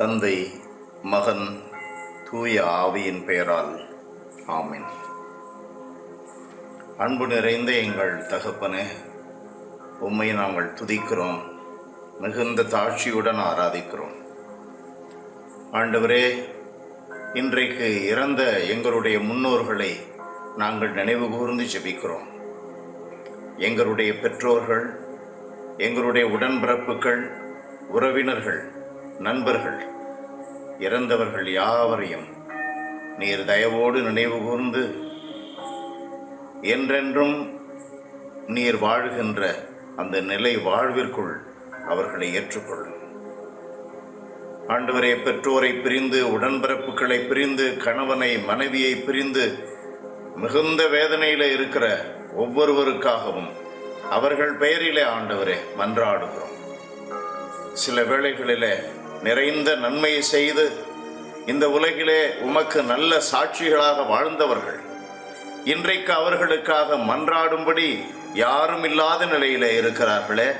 தந்தை மகன் தூய ஆவியின் பெயரால் ஆமின். அன்பு நிறைந்த எங்கள் தகப்பனே உம்மை நாங்கள் துதிக்கிறோம் மிகுந்த தாழ்ச்சியுடன் ஆராதிக்கிறோம். ஆண்டவரே இன்றைக்கு இறந்த எங்களுடைய முன்னோர்களை நாங்கள் நினைவு கூர்ந்து ஜெபிக்கிறோம். எங்களுடைய பெற்றோர்கள் எங்களுடைய உடன்பிறப்புகள் உறவினர்கள் நண்பர்கள் இறந்தவர்கள் யாவரையும் நீர் தயவோடு நினைவு கூர்ந்து என்றென்றும் நீர் வாழ்கின்ற அந்த நிலை வாழ்விற்குள் அவர்களை ஏற்றுக்கொள்ளும் ஆண்டவரே பெற்றோரை பிரிந்து உடன்பிறப்புகளை பிரிந்து கணவனை மனைவியை பிரிந்து மிகுந்த வேதனையில் இருக்கிற ஒவ்வொருவருக்காகவும் அவர்கள் பெயரிலே ஆண்டவரே மன்றாடுகிறோம். சில வேளைகளிலே நிறைந்த நன்மையை செய்து இந்த உலகிலே உமக்கு நல்ல சாட்சிகளாக வாழ்ந்தவர்கள். இன்றைக்கு அவர்களுக்காக மன்றாடும்படி யாரும் இல்லாத நிலையிலே இருக்கிறார்களே.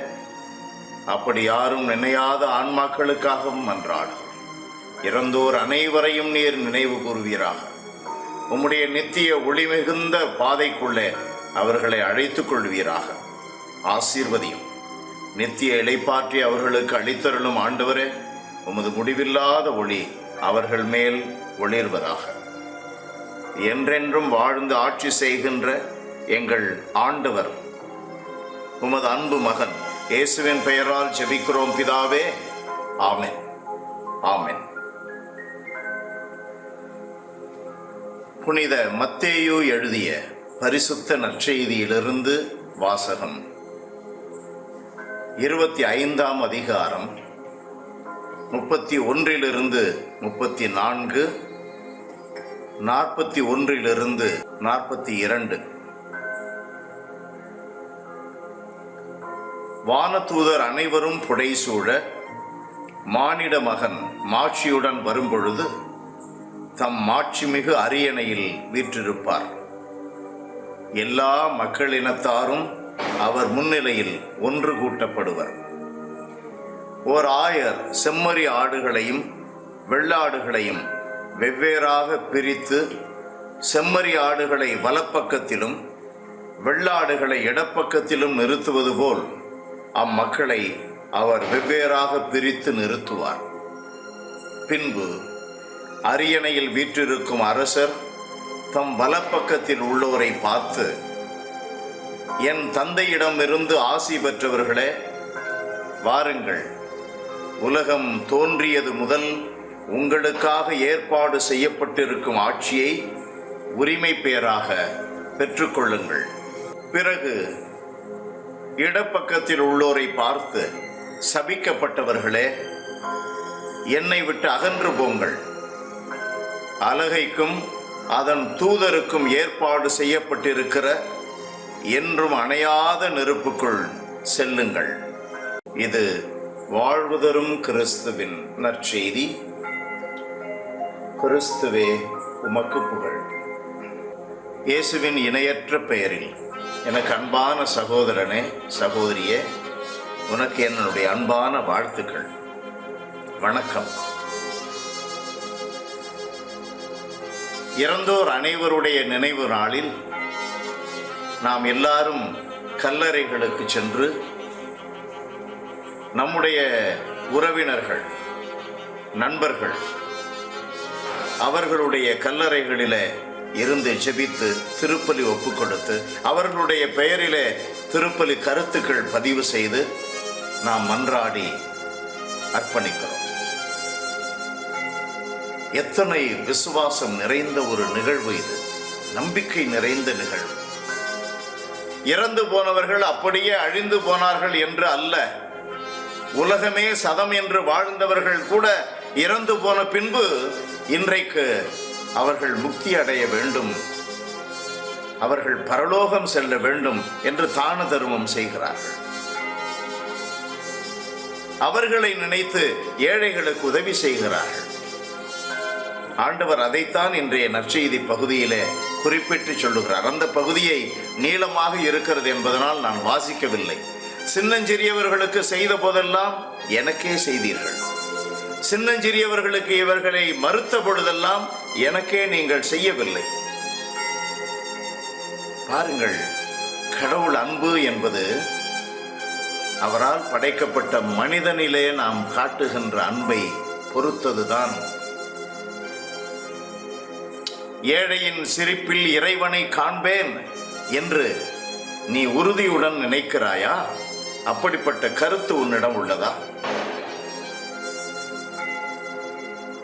அப்படி யாரும் நினையாத ஆன்மாக்களுக்காகவும் மன்றாடும் இறந்தோர் அனைவரையும் நீர் நினைவு கூறுவீராக. உம்முடைய நித்திய ஒளி மிகுந்த பாதைக்குள்ளே அவர்களை அழைத்துக் கொள்வீராக. ஆசீர்வதியும். நித்திய இலைப்பாற்றி அவர்களுக்கு அளித்தருளும் ஆண்டவரே. உமது முடிவில்லாத ஒளி அவர்கள் மேல் ஒளிர்வதாக. என்றென்றும் வாழ்ந்து ஆட்சி செய்கின்ற எங்கள் ஆண்டவர் உமது அன்பு மகன் இயேசுவின் பெயரால் ஜெபிக்கிறோம் பிதாவே. ஆமென். ஆமென். புனித மத்தேயு எழுதிய பரிசுத்த நற்செய்தியிலிருந்து வாசகம். இருபத்தி ஐந்தாம் அதிகாரம் முப்பத்தி ஒன்றிலிருந்து முப்பத்தி நான்கு நாற்பத்தி ஒன்றிலிருந்து நாற்பத்தி இரண்டு. வானதூதர் அனைவரும் புடைசூழ மானிட மகன் மாட்சியுடன் வரும்பொழுது தம் மாட்சிமிகு அரியணையில் வீற்றிருப்பார். எல்லா மக்களினத்தாரும் அவர் முன்னிலையில் ஒன்று கூட்டப்படுவர். ஓர் ஆயர் செம்மறி ஆடுகளையும் வெள்ளாடுகளையும் வெவ்வேறாக பிரித்து செம்மறி ஆடுகளை வலப்பக்கத்திலும் வெள்ளாடுகளை இடப்பக்கத்திலும் நிறுத்துவது போல் அம்மக்களை அவர் வெவ்வேறாக பிரித்து நிறுத்துவார். பின்பு அரியணையில் வீற்றிருக்கும் அரசர் தம் வலப்பக்கத்தில் உள்ளோரை பார்த்து என் தந்தையிடமிருந்து ஆசி பெற்றவர்களே வாருங்கள் உலகம் தோன்றியது முதல் உங்களுக்காக ஏற்பாடு செய்யப்பட்டிருக்கும் ஆட்சியை உரிமை பேராக பெற்றுக்கொள்ளுங்கள். பிறகு இடப்பக்கத்தில் உள்ளோரை பார்த்து சபிக்கப்பட்டவர்களே என்னை விட்டு அகன்று போங்கள். அலகைக்கும் அதன் தூதருக்கும் ஏற்பாடு செய்யப்பட்டிருக்கிற என்றும் அணையாத நெருப்புக்குள் செல்லுங்கள். இது வாழ்வுதரும் கிறிஸ்துவின் நற்செய்தி. கிறிஸ்துவே உமக்கு புகழ். இயேசுவின் இணையற்ற பெயரில் எனக்கு அன்பான சகோதரனே சகோதரியே உனக்கு என்னுடைய அன்பான வாழ்த்துக்கள். வணக்கம். இறந்தோர் அனைவருடைய நினைவு நாளில் நாம் எல்லாரும் கல்லறைகளுக்கு சென்று நம்முடைய உறவினர்கள் நண்பர்கள் அவர்களுடைய கல்லறைகளில் இருந்து ஜெபித்து திருப்பலி ஒப்பு கொடுத்து அவர்களுடைய பெயரிலே திருப்பலி கருத்துக்கள் பதிவு செய்து நாம் மன்றாடி அர்ப்பணிக்கிறோம். எத்தனை விசுவாசம் நிறைந்த ஒரு நிகழ்வு இது. நம்பிக்கை நிறைந்த நிகழ்வு. இறந்து போனவர்கள் அப்படியே அழிந்து போனார்கள் என்று அல்ல. உலகமே சதம் என்று வாழ்ந்தவர்கள் கூட இறந்து போன பின்பு இன்றைக்கு அவர்கள் முக்தி அடைய வேண்டும். அவர்கள் பரலோகம் செல்ல வேண்டும் என்று தான தர்மம் செய்கிறார்கள். அவர்களை நினைத்து ஏழைகளுக்கு உதவி செய்கிறார்கள். ஆண்டவர் அதைத்தான் இன்றைய நற்செய்தி பகுதியிலே குறிப்பிட்டு சொல்லுகிறார். அந்த பகுதியை நீளமாக இருக்கிறது என்பதனால் நான் வாசிக்கவில்லை. சின்னஞ்சிறியவர்களுக்கு செய்த போதெல்லாம் எனக்கே செய்தீர்கள். சின்னஞ்சிறியவர்களுக்கு இவர்களை மறுத்த பொழுதெல்லாம் எனக்கே நீங்கள் செய்யவில்லை. பாருங்கள் கடவுள் அன்பு என்பது அவரால் படைக்கப்பட்ட மனிதனிலே நாம் காட்டுகின்ற அன்பை பொறுத்ததுதான். ஏழையின் சிரிப்பில் இறைவனை காண்பேன் என்று நீ உறுதியுடன் நினைக்கிறாயா? அப்படிப்பட்ட கருத்து உன்னிடம் உள்ளதா?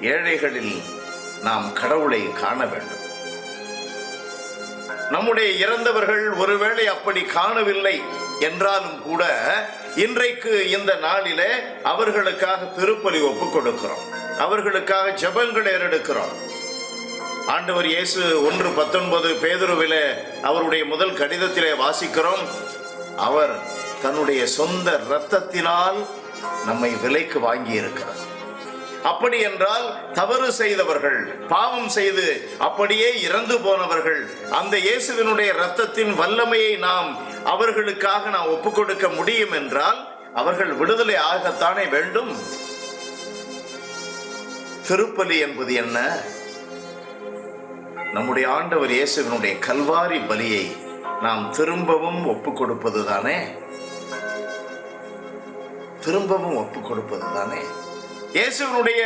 ஏழைகளில் நாம் கடவுளை காண வேண்டும். நம்முடைய இறந்தவர்கள் ஒருவேளை அப்படி காணவில்லை என்றாலும் கூட இன்றைக்கு இந்த நாளிலே அவர்களுக்காக திருப்பலி ஒப்புக் கொடுக்கிறோம். அவர்களுக்காக ஜெபங்கள் ஏறெடுக்கிறோம். ஆண்டவர் இயேசு ஒன்று பத்தொன்பது பேதுருவிலே அவருடைய முதல் கடிதத்திலே வாசிக்கிறோம். அவர் தன்னுடைய சொந்த இரத்தத்தினால் நம்மை விலைக்கு வாங்கி இருக்கிறார் அப்படி என்றால் தவறு செய்தவர்கள் பாவம் செய்து அப்படியே இறந்து போனவர்கள் அந்த இயேசுவினுடைய இரத்தத்தின் வல்லமையை நாம் அவர்களுக்காக நாம் ஒப்புக் கொடுக்க முடியும் என்றால் அவர்கள் விடுதலை ஆகத்தானே வேண்டும்? திருப்பலி என்பது என்ன? நம்முடைய ஆண்டவர் இயேசுவினுடைய கல்வாரி பலியை நாம் திரும்பவும் ஒப்புக் கொடுப்பது தானே திரும்பவும் ஒப்புக் கொடுப்பது தானே? இயேசுவினுடைய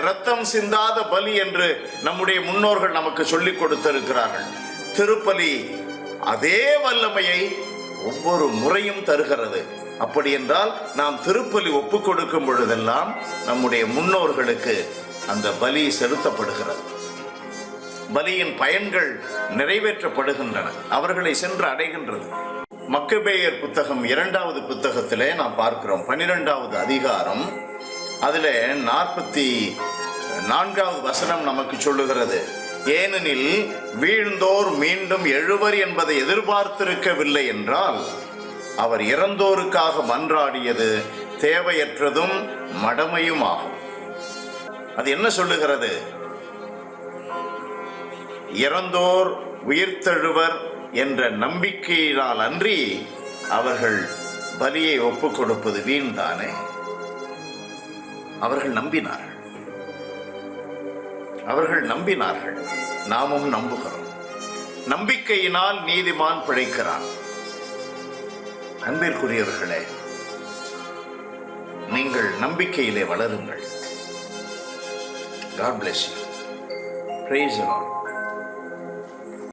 ரத்தம் சிந்தாத பலி என்று நம்முடைய முன்னோர்கள் நமக்கு சொல்லிக் கொடுத்திருக்கிறார்கள். திருப்பலி அதே வல்லமையை ஒவ்வொரு முறையும் தருகிறது. அப்படி என்றால் நாம் திருப்பலி ஒப்பு கொடுக்கும் பொழுதெல்லாம் நம்முடைய முன்னோர்களுக்கு அந்த பலி செலுத்தப்படுகிறது. பலியின் பயன்கள் நிறைவேற்றப்படுகின்றன. அவர்களை சென்று அடைகின்றது. மக்கபேயர் புத்தகம் இரண்டாவது புத்தகத்திலே நாம் பார்க்கிறோம். பன்னிரெண்டாவது அதிகாரம். அதில் நாற்பத்தி நான்காவது வசனம் நமக்கு சொல்லுகிறது. ஏனெனில் வீழ்ந்தோர் மீண்டும் எழுவர் என்பதை எதிர்பார்த்திருக்கவில்லை என்றால் அவர் இறந்தோருக்காக மன்றாடியது தேவையற்றதும் மடமையும் ஆகும் அது என்ன சொல்லுகிறது? இறந்தோர் உயிர்த்தெழுவர் என்ற நம்பிக்கையினால் அன்றி அவர்கள் பலியை ஒப்புக் கொடுப்பது வீண் தானே அவர்கள் நம்பினார்கள். அவர்கள் நம்பினார்கள். நாமும் நம்புகிறோம். நம்பிக்கையினால் நீதிமான் பிழைக்கிறான். அன்பிற்குரியவர்களே நீங்கள் நம்பிக்கையிலே வளருங்கள். God bless you praise the Lord.